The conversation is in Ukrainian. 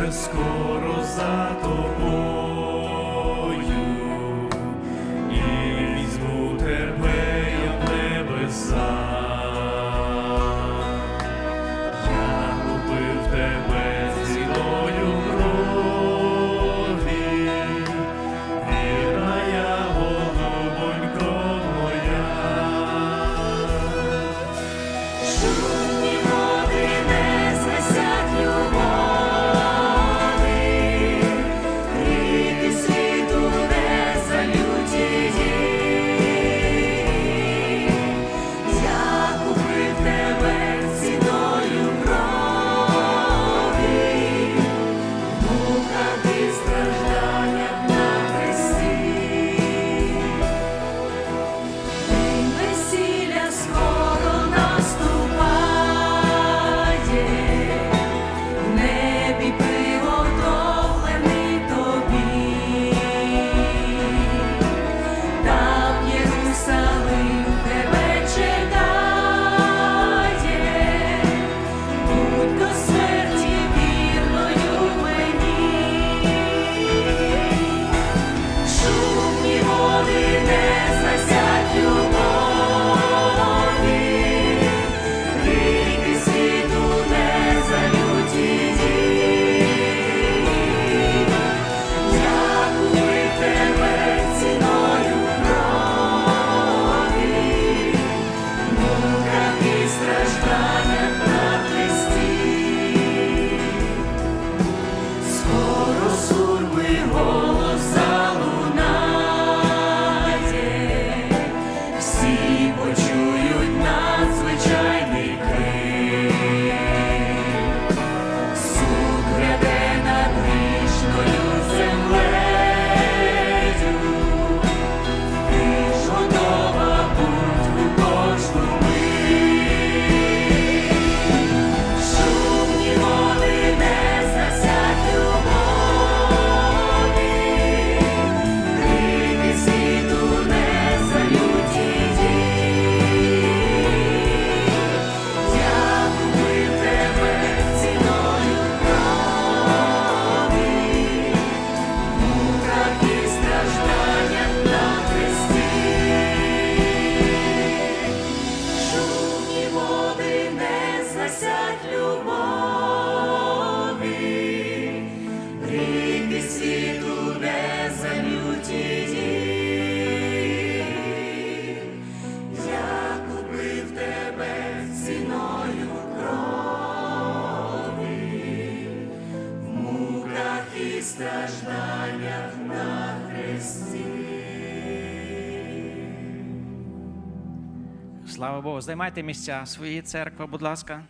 вже скоро за тобою. стражданнях на Христі. Слава Богу, займайте місця свої церкви, будь ласка.